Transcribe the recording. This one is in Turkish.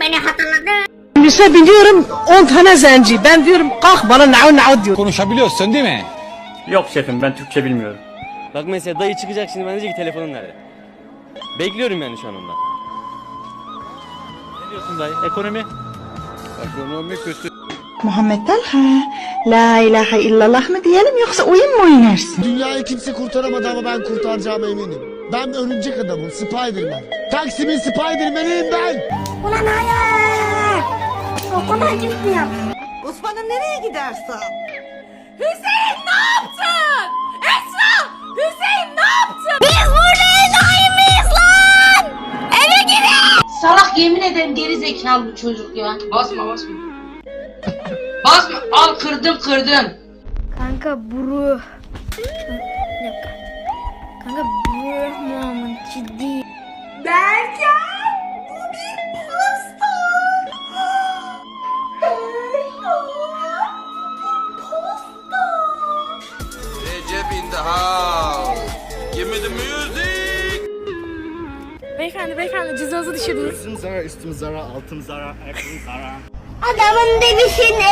Beni hatırladı. Minibüse biniyorum 10 tane zenci. Ben diyorum kalk bana nao nao diyor. Konuşabiliyorsun değil mi? Yok şefim ben Türkçe bilmiyorum. Bak mesela dayı çıkacak şimdi bana diyecek ki telefonun nerede? Bekliyorum yani şu an ondan. Ne diyorsun dayı? Ekonomi? Muhammed Talha, La ilahe illallah mı diyelim yoksa oyun mu oynarsın? Dünyayı kimse kurtaramadı ama ben kurtaracağıma eminim. Ben örümcek adamım, Spiderman. Taksim'in Spiderman'iyim ben. Ulan hayır. Okula gitmiyorum. Osman'ım nereye gidersin? Hüseyin ne yaptın? Esra! Hüseyin ne yaptın? Biz burada enayi miyiz lan? Eve girin! Salak yemin ederim geri zekalı bu çocuk ya. Basma basma. basma. Al kırdım kırdım. Kanka buru. Bir dakika. Kanka buru moment ciddi. Berkan! Bu bir pasta! Recep in the house. Give me the music. Beyefendi beyefendi cüzdanınızı düşürdünüz. Üstüm zara, üstüm zara, altım zara, ayakkabım zara. Adamın demişin evi